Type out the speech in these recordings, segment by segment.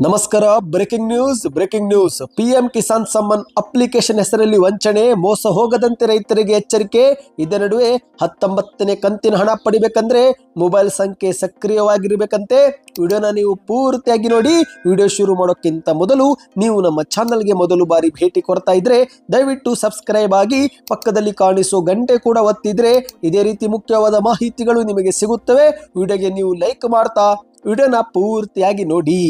ನಮಸ್ಕಾರ, breaking news breaking news. PM Kisan Samman application ಹೆಸರಲ್ಲಿ ವಂಚನೆ, ಮೋಸ ಹೋಗದಂತೆ ರೈತರಿಗೆ ಎಚ್ಚರಿಕೆ. ಇದೇ ನಡುವೆ ಹತ್ತೊಂಬತ್ತನೇ ಕಂತಿನ ಹಣ ಪಡಿಬೇಕಂದ್ರೆ ಮೊಬೈಲ್ ಸಂಖ್ಯೆ ಸಕ್ರಿಯವಾಗಿರ್ಬೇಕಂತೆ. ವಿಡಿಯೋನ ನೀವು ಪೂರ್ತಿಯಾಗಿ ನೋಡಿ, ವಿಡಿಯೋ ಶುರು ಮಾಡೋಕ್ಕಿಂತ ಮೊದಲು ನೀವು ನಮ್ಮ ಚಾನಲ್ಗೆ ಮೊದಲು ಬಾರಿ ಭೇಟಿ ಕೊಡ್ತಾ ಇದ್ರೆ, ದಯವಿಟ್ಟು ಸಬ್ಸ್ಕ್ರೈಬ್ ಆಗಿ ಪಕ್ಕದಲ್ಲಿ ಕಾಣಿಸೋ ಗಂಟೆ ಕೂಡ ಒತ್ತಿದ್ರೆ, ಇದೇ ರೀತಿ ಮುಖ್ಯವಾದ ಮಾಹಿತಿಗಳು ನಿಮಗೆ ಸಿಗುತ್ತವೆ. ವಿಡಿಯೋಗೆ ನೀವು ಲೈಕ್ ಮಾಡ್ತಾ ವಿಡಿಯೋನ ಪೂರ್ತಿಯಾಗಿ ನೋಡಿ.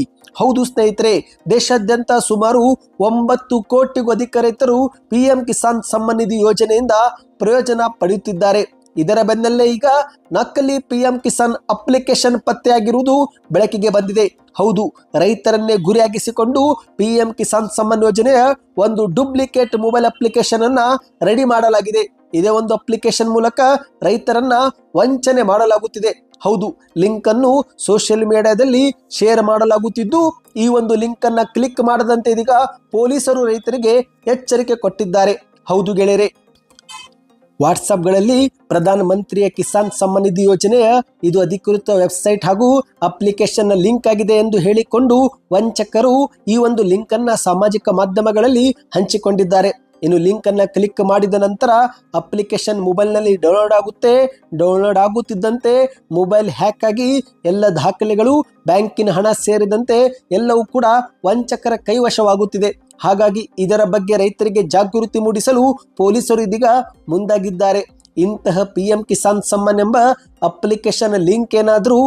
ಹೌದು ಸ್ನೇಹಿತರೆ, ದೇಶಾದ್ಯಂತ ಸುಮಾರು ಒಂಬತ್ತು ಕೋಟಿಗೂ ಅಧಿಕ ರೈತರು ಪಿಎಂ ಕಿಸಾನ್ ಸಮ್ಮಾನ್ ನಿಧಿ ಯೋಜನೆಯಿಂದ ಪ್ರಯೋಜನ ಪಡೆಯುತ್ತಿದ್ದಾರೆ. ಇದರ ಬೆನ್ನಲ್ಲೇ ಈಗ ನಕಲಿ ಪಿಎಂ ಕಿಸಾನ್ ಅಪ್ಲಿಕೇಶನ್ ಪತ್ತೆಯಾಗಿರುವುದು ಬೆಳಕಿಗೆ ಬಂದಿದೆ. ಹೌದು, ರೈತರನ್ನೇ ಗುರಿಯಾಗಿಸಿಕೊಂಡು ಪಿಎಂ ಕಿಸಾನ್ ಸಮ್ಮಾನ್ ಯೋಜನೆಯ ಒಂದು ಡೂಪ್ಲಿಕೇಟ್ ಮೊಬೈಲ್ ಅಪ್ಲಿಕೇಶನ್ ಅನ್ನ ರೆಡಿ ಮಾಡಲಾಗಿದೆ. ಇದೇ ಒಂದು ಅಪ್ಲಿಕೇಶನ್ ಮೂಲಕ ರೈತರನ್ನ ವಂಚನೆ ಮಾಡಲಾಗುತ್ತಿದೆ. ಹೌದು ಲಿಂಕ್ ಅನ್ನು ಸೋಷಿಯಲ್ ಮೀಡಿಯಾದಲ್ಲಿ ಶೇರ್ ಮಾಡಲಾಗುತ್ತಿದ್ದು, ಈ ಒಂದು ಲಿಂಕ್ ಅನ್ನ ಕ್ಲಿಕ್ ಮಾಡದಂತೆ ಇದೀಗ ಪೊಲೀಸರು ರೈತರಿಗೆ ಎಚ್ಚರಿಕೆ ಕೊಟ್ಟಿದ್ದಾರೆ. ಹೌದು ಗೆಳೆಯರೆ. ವಾಟ್ಸಪ್ಗಳಲ್ಲಿ ಪ್ರಧಾನ ಮಂತ್ರಿಯ ಕಿಸಾನ್ ಸಮ್ಮಾನ್ ನಿಧಿ ಯೋಜನೆಯ ಇದು ಅಧಿಕೃತ ವೆಬ್ಸೈಟ್ ಹಾಗೂ ಅಪ್ಲಿಕೇಶನ್ ಲಿಂಕ್ ಆಗಿದೆ ಎಂದು ಹೇಳಿಕೊಂಡು ವಂಚಕರು ಈ ಒಂದು ಲಿಂಕ್ ಅನ್ನ ಸಾಮಾಜಿಕ ಮಾಧ್ಯಮಗಳಲ್ಲಿ ಹಂಚಿಕೊಂಡಿದ್ದಾರೆ. ಇನ್ನು ಲಿಂಕ್ ಅನ್ನ ಕ್ಲಿಕ್ ಮಾಡಿದ ನಂತರ ಅಪ್ಲಿಕೇಶನ್ ಮೊಬೈಲ್ನಲ್ಲಿ ಡೌನ್ಲೋಡ್ ಆಗುತ್ತೆ. ಡೌನ್ಲೋಡ್ ಆಗುತ್ತಿದ್ದಂತೆ ಮೊಬೈಲ್ ಹ್ಯಾಕ್ ಆಗಿ ಎಲ್ಲ ದಾಖಲೆಗಳು ಬ್ಯಾಂಕಿನ ಹಣ ಸೇರಿದಂತೆ ಎಲ್ಲವೂ ಕೂಡ ವಂಚಕರ ಕೈವಶವಾಗುತ್ತಿದೆ. ಹಾಗಾಗಿ ಇದರ ಬಗ್ಗೆ ರೈತರಿಗೆ ಜಾಗೃತಿ ಮೂಡಿಸಲು ಪೊಲೀಸರು ಇದೀಗ ಮುಂದಾಗಿದ್ದಾರೆ. ಇಂತಹ ಪಿ ಎಂ ಕಿಸಾನ್ ಸಮ್ಮಾನ್ ಎಂಬ ಅಪ್ಲಿಕೇಶನ್ ಲಿಂಕ್ ಏನಾದರೂ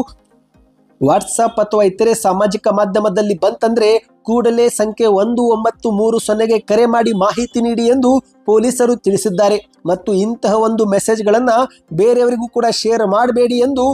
ವಾಟ್ಸಪ್ ಅಥವಾ ಇತರೆ ಸಾಮಾಜಿಕ ಮಾಧ್ಯಮದಲ್ಲಿ ಬಂತಂದ್ರೆ ಕೂಡಲೇ ಸಂಖ್ಯೆ ಒಂದು, ಒಂಬತ್ತು, ಮೂರು, ಸೊನ್ನೆಗೆ ಕರೆ ಮಾಡಿ ಮಾಹಿತಿ ನೀಡಿ ಎಂದು ಪೊಲೀಸರು ತಿಳಿಸಿದ್ದಾರೆ. ಮತ್ತು ಇಂತಹ ಒಂದು ಮೆಸೇಜ್ಗಳನ್ನ ಬೇರೆಯವರಿಗೂ ಕೂಡ ಶೇರ್ ಮಾಡಬೇಡಿ ಎಂದು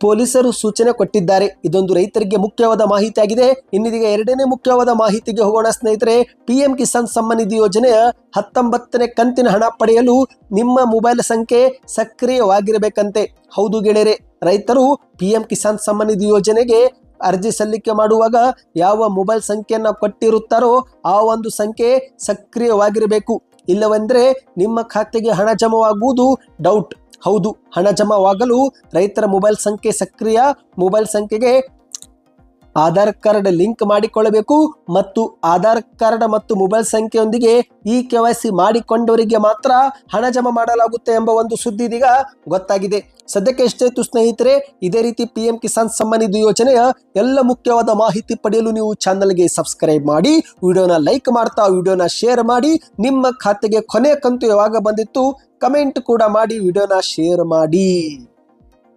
ಪೊಲೀಸರು ಸೂಚನೆ ಕೊಟ್ಟಿದ್ದಾರೆ. ಇದೊಂದು ರೈತರಿಗೆ ಮುಖ್ಯವಾದ ಮಾಹಿತಿ ಆಗಿದೆ ಇನ್ನಿದೀಗ ಎರಡನೇ ಮುಖ್ಯವಾದ ಮಾಹಿತಿಗೆ ಹೋಗೋಣ ಸ್ನೇಹಿತರೆ. ಪಿಎಂ ಕಿಸಾನ್ ಸಮ್ಮಾನ್ ನಿಧಿ ಯೋಜನೆಯ ಹತ್ತೊಂಬತ್ತನೇ ಕಂತಿನ ಹಣ ಪಡೆಯಲು ನಿಮ್ಮ ಮೊಬೈಲ್ ಸಂಖ್ಯೆ ಸಕ್ರಿಯವಾಗಿರಬೇಕಂತೆ. ಹೌದು ಗೆಳೆಯರೆ ರೈತರು ಪಿಎಂ ಕಿಸಾನ್ ಸಮ್ಮಾನ್ ನಿಧಿ ಯೋಜನೆಗೆ ಅರ್ಜಿ ಸಲ್ಲಿಕೆ ಮಾಡುವಾಗ ಯಾವ ಮೊಬೈಲ್ ಸಂಖ್ಯೆಯನ್ನು ಕೊಟ್ಟಿರುತ್ತಾರೋ ಆ ಒಂದು ಸಂಖ್ಯೆ ಸಕ್ರಿಯವಾಗಿರಬೇಕು. ಇಲ್ಲವೆಂದರೆ ನಿಮ್ಮ ಖಾತೆಗೆ ಹಣ ಜಮವಾಗುವುದು ಡೌಟ್ ಹೌದು, ಹಣ ಜಮವಾಗಲು ರೈತರ ಮೊಬೈಲ್ ಸಂಖ್ಯೆ ಸಕ್ರಿಯ, ಮೊಬೈಲ್ ಸಂಖ್ಯೆಗೆ ಆಧಾರ್ ಕಾರ್ಡ್ ಲಿಂಕ್ ಮಾಡಿಕೊಳ್ಳಬೇಕು ಮತ್ತು ಆಧಾರ್ ಕಾರ್ಡ್ ಮತ್ತು ಮೊಬೈಲ್ ಸಂಖ್ಯೆಯೊಂದಿಗೆ ಇ ಕೆ ವೈ ಸಿ ಮಾಡಿಕೊಂಡವರಿಗೆ ಮಾತ್ರ ಹಣ ಜಮಾ ಮಾಡಲಾಗುತ್ತೆ ಎಂಬ ಒಂದು ಸುದ್ದಿ ಇದೀಗ ಗೊತ್ತಾಗಿದೆ. ಸದ್ಯಕ್ಕೆ ಎಷ್ಟೇತು ಸ್ನೇಹಿತರೆ ಇದೇ ರೀತಿ ಪಿ ಎಂ ಕಿಸಾನ್ ಸಮ್ಮಾನ್ ನಿಧಿ ಯೋಜನೆಯ ಎಲ್ಲ ಮುಖ್ಯವಾದ ಮಾಹಿತಿ ಪಡೆಯಲು ನೀವು ಚಾನಲ್ಗೆ ಸಬ್ಸ್ಕ್ರೈಬ್ ಮಾಡಿ, ವಿಡಿಯೋನ ಲೈಕ್ ಮಾಡ್ತಾ ವಿಡಿಯೋನ ಶೇರ್ ಮಾಡಿ, ನಿಮ್ಮ ಖಾತೆಗೆ ಕೊನೆ ಕಂತು ಯಾವಾಗ ಬಂದಿತ್ತು ಕಮೆಂಟ್ ಕೂಡ ಮಾಡಿ, ವಿಡಿಯೋನ ಶೇರ್ ಮಾಡಿ.